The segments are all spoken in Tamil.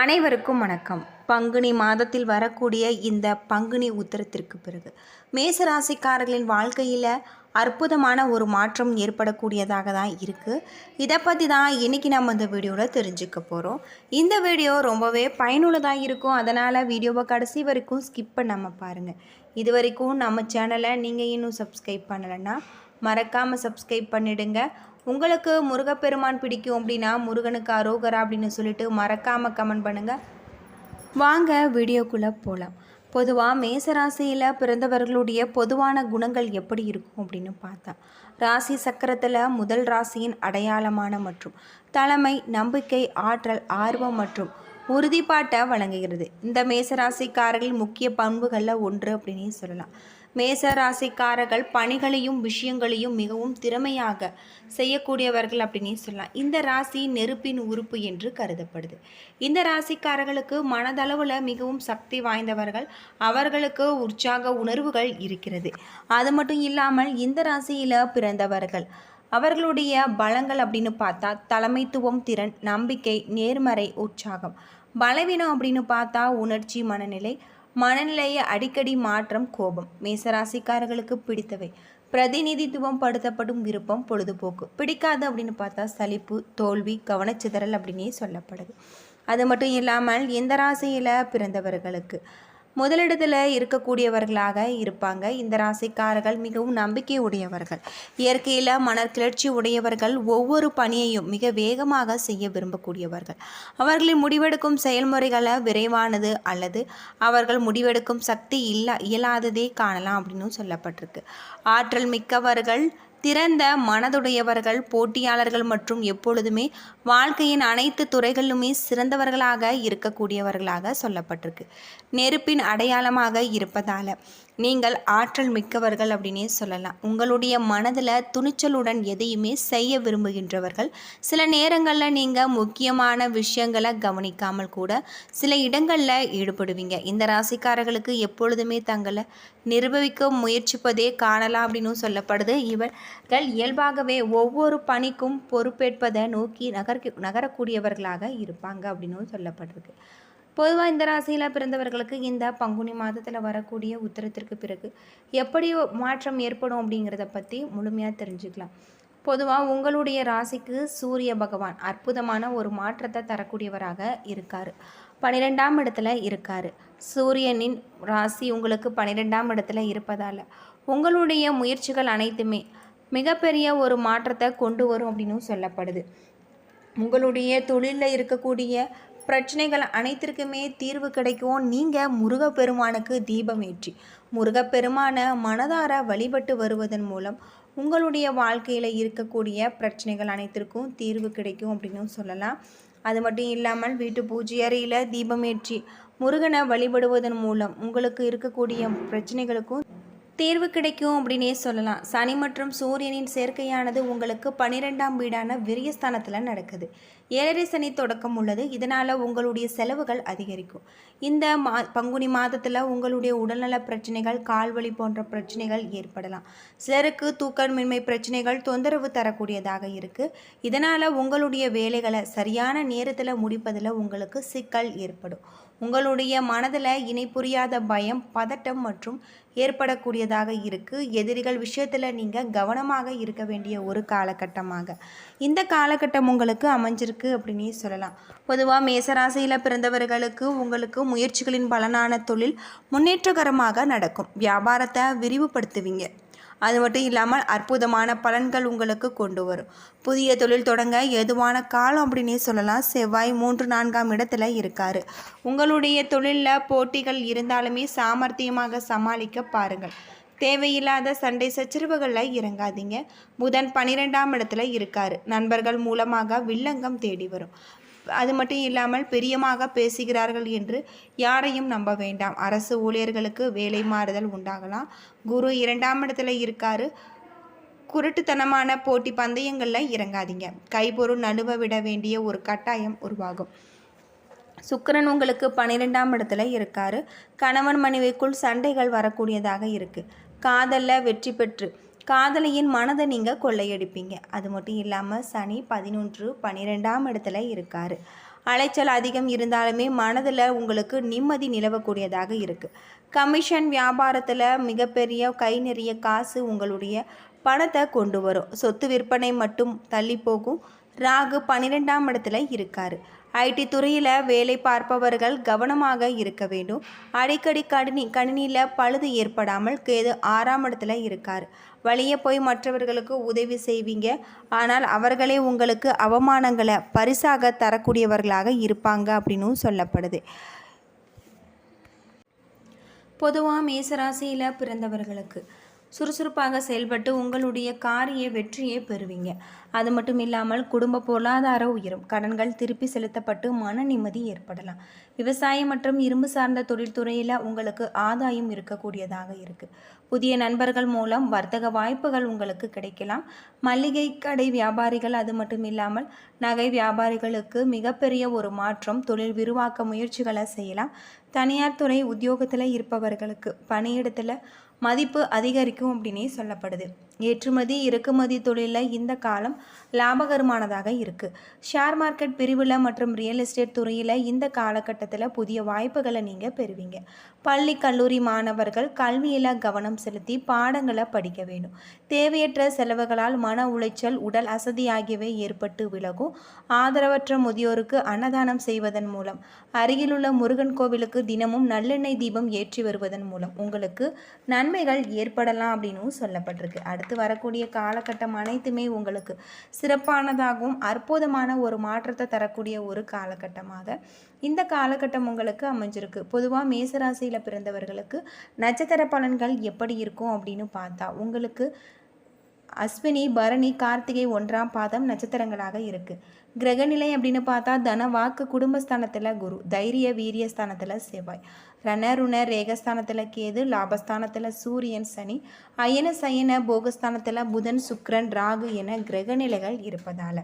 அனைவருக்கும் வணக்கம். பங்குனி மாதத்தில் வரக்கூடிய இந்த பங்குனி உத்தரத்திற்கு பிறகு மேசராசிக்காரர்களின் வாழ்க்கையில் அற்புதமான ஒரு மாற்றம் ஏற்படக்கூடியதாக தான் இருக்குது இதை பற்றி தான் இன்றைக்கி நம்ம இந்த வீடியோவில் தெரிஞ்சுக்க போகிறோம் இந்த வீடியோ ரொம்பவே பயனுள்ளதாக இருக்கும். அதனால் வீடியோவை கடைசி வரைக்கும் ஸ்கிப் பண்ணாமல் பாருங்கள் இது வரைக்கும் நம்ம சேனலை நீங்கள் இன்னும் சப்ஸ்கிரைப் பண்ணலைன்னா மறக்காமல் சப்ஸ்கிரைப் பண்ணிடுங்க. உங்களுக்கு முருகப்பெருமான் பிடிக்கும் அப்படின்னா முருகனுக்கு அரோகரா அப்படின்னு சொல்லிட்டு மறக்காமல் கமெண்ட் பண்ணுங்கள் வாங்க வீடியோக்குள்ளே போகலாம் பொதுவாக மேசராசியில் பிறந்தவர்களுடைய பொதுவான குணங்கள் எப்படி இருக்கும் அப்படின்னு பார்த்தா ராசி சக்கரத்தில் முதல் ராசியின் அடையாளமான மற்றும் தலைமை நம்பிக்கை ஆற்றல் ஆர்வம் மற்றும் உறுதிப்பாட்டை வழங்குகிறது. இந்த மேசராசிக்காரர்களின் முக்கிய பண்புகளில் ஒன்று அப்படின்னு சொல்லலாம். மேச ராசிக்காரர்கள் பணிகளையும் விஷயங்களையும் மிகவும் திறமையாக செய்யக்கூடியவர்கள் அப்படின்னு சொல்லலாம். இந்த ராசி நெருப்பின் உறுப்பு என்று கருதப்படுது. இந்த ராசிக்காரர்களுக்கு மனதளவில் மிகவும் சக்தி வாய்ந்தவர்கள் அவர்களுக்கு உற்சாக உணர்வுகள் இருக்கிறது. அது மட்டும் இல்லாமல் இந்த ராசியில் பிறந்தவர்கள் அவர்களுடைய பலங்கள் அப்படின்னு பார்த்தா தலைமைத்துவம் திறன் நம்பிக்கை நேர்மறை உற்சாகம். பலவீனம் அப்படின்னு பார்த்தா உணர்ச்சி மனநிலை மனநிலையை அடிக்கடி மாற்றம் கோபம். மேசராசிக்காரர்களுக்கு பிடித்தவை. பிரதிநிதித்துவம் படுத்தப்படும் விருப்பம் பொழுதுபோக்கு. பிடிக்காது அப்படின்னு பார்த்தா சலிப்பு தோல்வி கவனச்சிதறல் அப்படின்னே சொல்லப்படுது. அது மட்டும் இல்லாமல் எந்த ராசியில் பிறந்தவர்களுக்கு? முதலிடத்தில் இருக்கக்கூடியவர்களாக இருப்பாங்க. இந்த ராசிக்காரர்கள் மிகவும் நம்பிக்கை உடையவர்கள் இயற்கையில் மனக்கிளர்ச்சி உடையவர்கள் ஒவ்வொரு பணியையும் மிக வேகமாக செய்ய விரும்பக்கூடியவர்கள். அவர்களின் முடிவெடுக்கும் செயல்முறைகளை விரைவானது அல்லது அவர்கள் முடிவெடுக்கும் சக்தி இல்லா இயலாததே காணலாம் அப்படின்னு சொல்லப்பட்டிருக்கு. ஆற்றல் மிக்கவர்கள் திறந்த மனதுடையவர்கள் போட்டியாளர்கள் மற்றும் எப்பொழுதுமே வாழ்க்கையின் அனைத்து துறைகளிலுமே சிறந்தவர்களாக இருக்கக்கூடியவர்களாக சொல்லப்பட்டிருக்கு. நெருப்பின் அடையாளமாக இருப்பதால். நீங்கள் ஆற்றல் மிக்கவர்கள் அப்படின்னே சொல்லலாம். உங்களுடைய மனதில் துணிச்சலுடன் எதையுமே செய்ய விரும்புகின்றவர்கள். சில நேரங்களில் நீங்கள் முக்கியமான விஷயங்களை கவனிக்காமல் கூட சில இடங்களில் ஈடுபடுவீங்க. இந்த ராசிக்காரர்களுக்கு எப்பொழுதுமே தங்களை நிரூபிக்க முயற்சிப்பதே காணலாம் அப்படின்னு சொல்லப்படுது. இவர்கள் இயல்பாகவே ஒவ்வொரு பணிக்கும் பொறுப்பேற்பதை நோக்கி நகர்க்க நகரக்கூடியவர்களாக இருப்பாங்க அப்படின்னு சொல்லப்பட்டிருக்கு பொதுவாக இந்த ராசியில் பிறந்தவர்களுக்கு இந்த பங்குனி மாதத்தில் வரக்கூடிய உத்தரத்திற்கு பிறகு எப்படி மாற்றம் ஏற்படும் அப்படிங்கிறத பற்றி முழுமையாக தெரிஞ்சுக்கலாம். பொதுவாக உங்களுடைய ராசிக்கு சூரிய பகவான் அற்புதமான ஒரு மாற்றத்தை தரக்கூடியவராக இருக்கார். பன்னிரெண்டாம் இடத்துல இருக்கார். சூரியனின் ராசி உங்களுக்கு பன்னிரெண்டாம் இடத்துல இருப்பதால் உங்களுடைய முயற்சிகள் அனைத்துமே மிகப்பெரிய ஒரு மாற்றத்தை கொண்டு வரும் அப்படின்னு சொல்லப்படுது. உங்களுடைய தொழிலில் இருக்கக்கூடிய பிரச்சனைகள் அனைத்திற்குமே தீர்வு கிடைக்கும் நீங்கள் முருகப்பெருமானுக்கு தீபம் ஏற்றி முருகப்பெருமான மனதார வழிபட்டு வருவதன் மூலம் உங்களுடைய வாழ்க்கையில் இருக்கக்கூடிய பிரச்சனைகள் அனைத்திற்கும் தீர்வு கிடைக்கும் அப்படின்னு சொல்லலாம். அது மட்டும் இல்லாமல் வீட்டு பூஜை அறையில் தீபம் ஏற்றி முருகனை வழிபடுவதன் மூலம் உங்களுக்கு இருக்கக்கூடிய பிரச்சனைகளுக்கும் தேர்வு கிடைக்கும் அப்படின்னே சொல்லலாம். சனி மற்றும் சூரியனின் சேர்க்கையானது உங்களுக்கு பனிரெண்டாம் வீடான விரியஸ்தானத்தில் நடக்குது. ஏழரை சனி தொடக்கம் உள்ளது. இதனால் உங்களுடைய செலவுகள் அதிகரிக்கும். இந்த மா பங்குனி மாதத்தில் உங்களுடைய உடல்நல பிரச்சனைகள் கால்வலி போன்ற பிரச்சனைகள் ஏற்படலாம். சிலருக்கு தூக்கமின்மை பிரச்சனைகள் தொந்தரவு தரக்கூடியதாக இருக்குது இதனால் உங்களுடைய வேலைகளை சரியான நேரத்தில் முடிப்பதில் உங்களுக்கு சிக்கல் ஏற்படும். உங்களுடைய மனதில் இணை புரியாத பயம் பதட்டம் மற்றும் ஏற்படக்கூடியதாக இருக்குது எதிரிகள் விஷயத்தில் நீங்கள் கவனமாக இருக்க வேண்டிய ஒரு காலகட்டமாக. இந்த காலகட்டம் உங்களுக்கு அமைஞ்சிருக்கு அப்படின்னே சொல்லலாம். பொதுவாக மேசராசியில் பிறந்தவர்களுக்கு உங்களுக்கு முயற்சிகளின் பலனான தொழில் முன்னேற்றகரமாக நடக்கும். வியாபாரத்தை விரிவுபடுத்துவீங்க. அது மட்டும் இல்லாமல் அற்புதமான பலன்கள் உங்களுக்கு கொண்டு வரும். புதிய தொழில் தொடங்க எதுவான காலம் அப்படின்னே சொல்லலாம். செவ்வாய் மூன்று நான்காம் இடத்துல இருக்கார். உங்களுடைய தொழிலில் போட்டிகள் இருந்தாலுமே சாமர்த்தியமாக சமாளிக்க பாருங்கள். தேவையில்லாத சண்டை சச்சரவுகளில் இறங்காதீங்க. புதன் பன்னிரெண்டாம் இடத்துல இருக்கார். நண்பர்கள் மூலமாக வில்லங்கம் தேடி வரும். அது மட்டும் இல்லாமல் பிரியமாக பேசுகிறார்கள் என்று யாரையும் நம்ப வேண்டாம். அரசு ஊழியர்களுக்கு வேலை மாறுதல் உண்டாகலாம். குரு இரண்டாம் இடத்துல இருக்காரு. குருட்டுத்தனமான போட்டி பந்தயங்களில் இறங்காதீங்க. கைபொருள் நழுவ விட வேண்டிய ஒரு கட்டாயம் உருவாகும். சுக்கிரன் உங்களுக்கு பன்னிரெண்டாம் இடத்துல இருக்காரு. கணவன் மனைவிக்குள் சண்டைகள் வரக்கூடியதாக இருக்குது காதலில் வெற்றி பெற்று காதலியின் மனதை நீங்கள் கொள்ளையடிப்பீங்க. அது மட்டும் இல்லாமல் சனி பதினொன்று பன்னிரெண்டாம் இடத்துல இருக்கார். அலைச்சல் அதிகம் இருந்தாலுமே மனதில் உங்களுக்கு நிம்மதி நிலவக்கூடியதாக இருக்குது கமிஷன் வியாபாரத்தில் மிகப்பெரிய கை நிறைய காசு உங்களுடைய பணத்தை கொண்டு வரும். சொத்து விற்பனை மட்டும் தள்ளி போகும். ராகு பன்னிரெண்டாம் இடத்துல இருக்காரு. ஐடி துறையில் வேலை பார்ப்பவர்கள் கவனமாக இருக்க வேண்டும். அடிக்கடி கணினி கணினியில் பழுது ஏற்படாமல் கேது ஆறாம் இடத்துல இருக்கார். வழியே போய் மற்றவர்களுக்கு உதவி செய்வீங்க. ஆனால் அவர்களே உங்களுக்கு அவமானங்களை பரிசாக தரக்கூடியவர்களாக இருப்பாங்க அப்படின்னும் சொல்லப்படுது. பொதுவாக மேசராசியில் பிறந்தவர்களுக்கு சுறுசுறுப்பாக செயல்பட்டு உங்களுடைய காரிய வெற்றியை பெறுவீங்க. அது மட்டும் இல்லாமல் குடும்ப பொருளாதார உயரும். கடன்கள் திருப்பி செலுத்தப்பட்டு மன நிம்மதி ஏற்படலாம். விவசாயம் மற்றும் இரும்பு சார்ந்த தொழில்துறையில் உங்களுக்கு ஆதாயம் இருக்கக்கூடியதாக இருக்குது புதிய நண்பர்கள் மூலம் வர்த்தக வாய்ப்புகள் உங்களுக்கு கிடைக்கலாம். மல்லிகை கடை வியாபாரிகள் அது மட்டும் இல்லாமல் நகை வியாபாரிகளுக்கு மிகப்பெரிய ஒரு மாற்றம் தொழில் விரிவாக்க முயற்சிகளை செய்யலாம். தனியார் துறை உத்தியோகத்தில் இருப்பவர்களுக்கு பணியிடத்தில் மதிப்பு அதிகரிக்கும் அப்படின்னே சொல்லப்படுது. ஏற்றுமதி இறக்குமதி தொழிலில் இந்த காலம் லாபகரமானதாக இருக்குது ஷேர் மார்க்கெட் பிரிவில் மற்றும் ரியல் எஸ்டேட் துறையில் இந்த காலகட்டத்தில் புதிய வாய்ப்புகளை நீங்கள் பெறுவீங்க. பள்ளி கல்லூரி மாணவர்கள் கல்வியில் கவனம் செலுத்தி பாடங்களை படிக்க வேண்டும். தேவையற்ற செலவுகளால் மன உளைச்சல் உடல் அசதி ஆகியவை ஏற்பட்டு விலகும். ஆதரவற்ற முதியோருக்கு அன்னதானம் செய்வதன் மூலம் அருகிலுள்ள முருகன் கோவிலுக்கு தினமும் நல்லெண்ணெய் தீபம் ஏற்றி வருவதன் மூலம் உங்களுக்கு நன்மைகள் ஏற்படலாம் அப்படின்னும் சொல்லப்பட்டிருக்கு. அடுத்து வரக்கூடிய காலகட்டம் அனைத்துமே உங்களுக்கு சிறப்பானதாகவும் அற்புதமான ஒரு மாற்றத்தை தரக்கூடிய ஒரு காலகட்டமாக இந்த காலகட்டம் உங்களுக்கு அமைஞ்சிருக்கு. பொதுவாக மேசராசியில் பிறந்தவர்களுக்கு நட்சத்திர பலன்கள் எப்படி இருக்கும் அப்படின்னு பார்த்தா உங்களுக்கு அஸ்வினி பரணி கார்த்திகை ஒன்றாம் பாதம் நட்சத்திரங்களாக இருக்குது கிரகநிலை அப்படின்னு பார்த்தா தன வாக்கு குடும்பஸ்தானத்தில் குரு தைரிய வீரிய ஸ்தானத்தில் செவ்வாய் ரணருண ரேகஸ்தானத்தில் கேது லாபஸ்தானத்தில் சூரியன் சனி. அயன சயன போகஸ்தானத்தில் புதன் சுக்ரன் ராகு என கிரகநிலைகள் இருப்பதால்.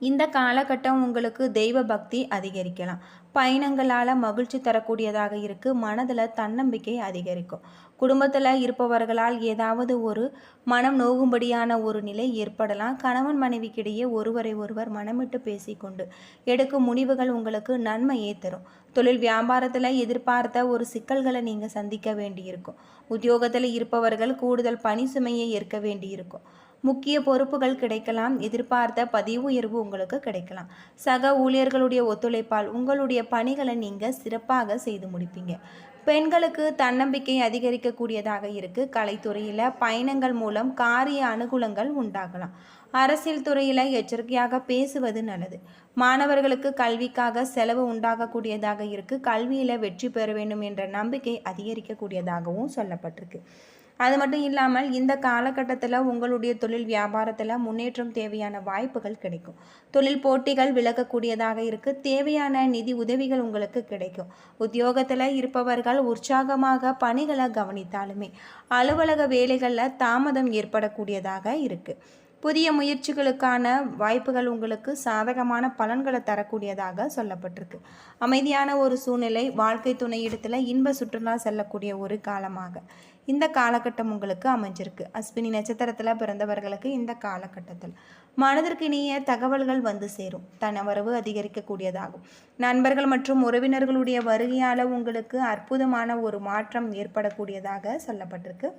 இந்த காலகட்டம் உங்களுக்கு தெய்வ பக்தி அதிகரிக்கலாம். பயணங்களால் மகிழ்ச்சி தரக்கூடியதாக இருக்குது மனதில் தன்னம்பிக்கை அதிகரிக்கும். குடும்பத்தில் இருப்பவர்களால் ஏதாவது ஒரு மனம் நோகும்படியான ஒரு நிலை ஏற்படலாம். கணவன் மனைவிக்கிடையே ஒருவரை ஒருவர் மனமிட்டு பேசிக்கொண்டு எடுக்கும் முடிவுகள் உங்களுக்கு நன்மையே தரும். தொழில் வியாபாரத்தில் எதிர்பார்த்த ஒரு சிக்கல்களை நீங்கள் சந்திக்க வேண்டியிருக்கும். உத்தியோகத்தில் இருப்பவர்கள் கூடுதல் பணி சுமையை ஏற்க வேண்டியிருக்கும். முக்கிய பொறுப்புகள் கிடைக்கலாம் எதிர்பார்த்த பதிவு உயர்வு உங்களுக்கு கிடைக்கலாம். சக ஊழியர்களுடைய ஒத்துழைப்பால் உங்களுடைய பணிகளை நீங்கள் சிறப்பாக செய்து முடிப்பீங்க. பெண்களுக்கு தன்னம்பிக்கை அதிகரிக்கக்கூடியதாக இருக்குது கலைத்துறையில் பயணங்கள் மூலம் காரிய அனுகூலங்கள் உண்டாகலாம். அரசியல் துறையில் எச்சரிக்கையாக பேசுவது நல்லது. மாணவர்களுக்கு கல்விக்காக செலவு உண்டாகக்கூடியதாக இருக்குது கல்வியில் வெற்றி பெற வேண்டும் என்ற நம்பிக்கை அதிகரிக்கக்கூடியதாகவும் சொல்லப்பட்டிருக்கு. அது மட்டும் இல்லாமல் இந்த காலகட்டத்தில் உங்களுடைய தொழில் வியாபாரத்தில் முன்னேற்றம் தேவையான வாய்ப்புகள் கிடைக்கும். தொழில் போட்டிகள் விலகக்கூடியதாக இருக்குது தேவையான நிதி உதவிகள் உங்களுக்கு கிடைக்கும். உத்தியோகத்தில் இருப்பவர்கள் உற்சாகமாக பணிகளை கவனித்தாலுமே அலுவலக வேலைகளில் தாமதம் ஏற்படக்கூடியதாக இருக்குது புதிய முயற்சிகளுக்கான வாய்ப்புகள் உங்களுக்கு சாதகமான பலன்களை தரக்கூடியதாக சொல்லப்பட்டிருக்கு. அமைதியான ஒரு சூழ்நிலை வாழ்க்கை துணையிடத்தில் இன்ப சுற்றுலா செல்லக்கூடிய ஒரு காலமாக இந்த காலகட்டம் உங்களுக்கு அமைஞ்சிருக்கு. அஸ்வினி நட்சத்திரத்தில் பிறந்தவர்களுக்கு இந்த காலகட்டத்தில் மனதிற்கு இனிய தகவல்கள் வந்து சேரும். தனவரவு அதிகரிக்கக்கூடியதாகும். நண்பர்கள் மற்றும் உறவினர்களுடைய வருகையால் உங்களுக்கு அற்புதமான ஒரு மாற்றம் ஏற்படக்கூடியதாக சொல்லப்பட்டிருக்கு.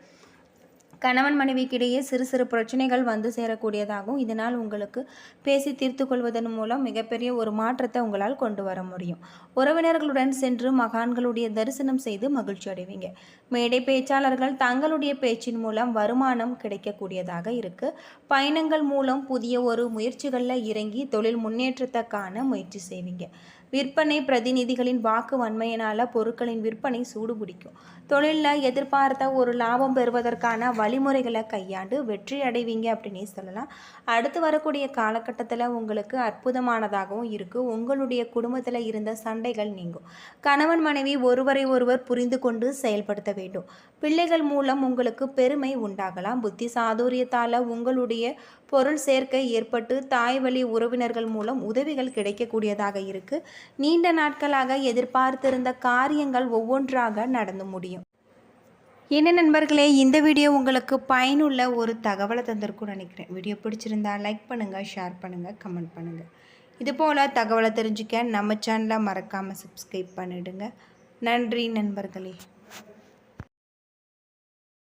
கணவன் மனைவிக்கிடையே சிறு சிறு பிரச்சனைகள் வந்து சேரக்கூடியதாகும் இதனால் உங்களுக்கு பேசி தீர்த்து கொள்வதன் மூலம் மிகப்பெரிய ஒரு மாற்றத்தை உங்களால் கொண்டு வர முடியும். உறவினர்களுடன் சென்று மகான்களுடைய தரிசனம் செய்து மகிழ்ச்சி அடைவீங்க. மேடை பேச்சாளர்கள் தங்களுடைய பேச்சின் மூலம் வருமானம் கிடைக்கக்கூடியதாக இருக்கு. பயணங்கள் மூலம் புதிய ஒரு முயற்சிகளில் இறங்கி தொழில் முன்னேற்றத்தை காண முயற்சி செய்வீங்க. விற்பனை பிரதிநிதிகளின் வாக்கு வன்மையினால் பொருட்களின் விற்பனை சூடுபிடிக்கும் தொழிலில் எதிர்பார்த்த ஒரு லாபம் பெறுவதற்கான வழிமுறைகளை கையாண்டு வெற்றி அடைவீங்க அப்படின்னே சொல்லலாம். அடுத்து வரக்கூடிய காலகட்டத்தில் உங்களுக்கு அற்புதமானதாகவும் இருக்குது உங்களுடைய குடும்பத்தில் இருந்த சண்டைகள் நீங்கும். கணவன் மனைவி ஒருவரை ஒருவர் புரிந்து கொண்டு செயல்படுத்த வேண்டும். பிள்ளைகள் மூலம் உங்களுக்கு பெருமை உண்டாகலாம். புத்தி சாதுரியத்தால் உங்களுடைய பொருள் சேர்க்கை ஏற்பட்டு தாய் வழி உறவினர்கள் மூலம் உதவிகள் கிடைக்கக்கூடியதாக இருக்கு. நீண்ட நாட்களாக எதிர்பார்த்திருந்த காரியங்கள் ஒவ்வொன்றாக நடந்து முடியும். என்ன நண்பர்களே இந்த வீடியோ உங்களுக்கு பயனுள்ள ஒரு தகவலை தந்திருக்கும்னு நினைக்கிறேன். வீடியோ பிடிச்சிருந்தா லைக் பண்ணுங்கள் ஷேர் பண்ணுங்கள் கமெண்ட் பண்ணுங்கள் இது போல் தகவலை தெரிஞ்சுக்க நம்ம சேனலை மறக்காமல் சப்ஸ்கிரைப் பண்ணிடுங்க. நன்றி நண்பர்களே.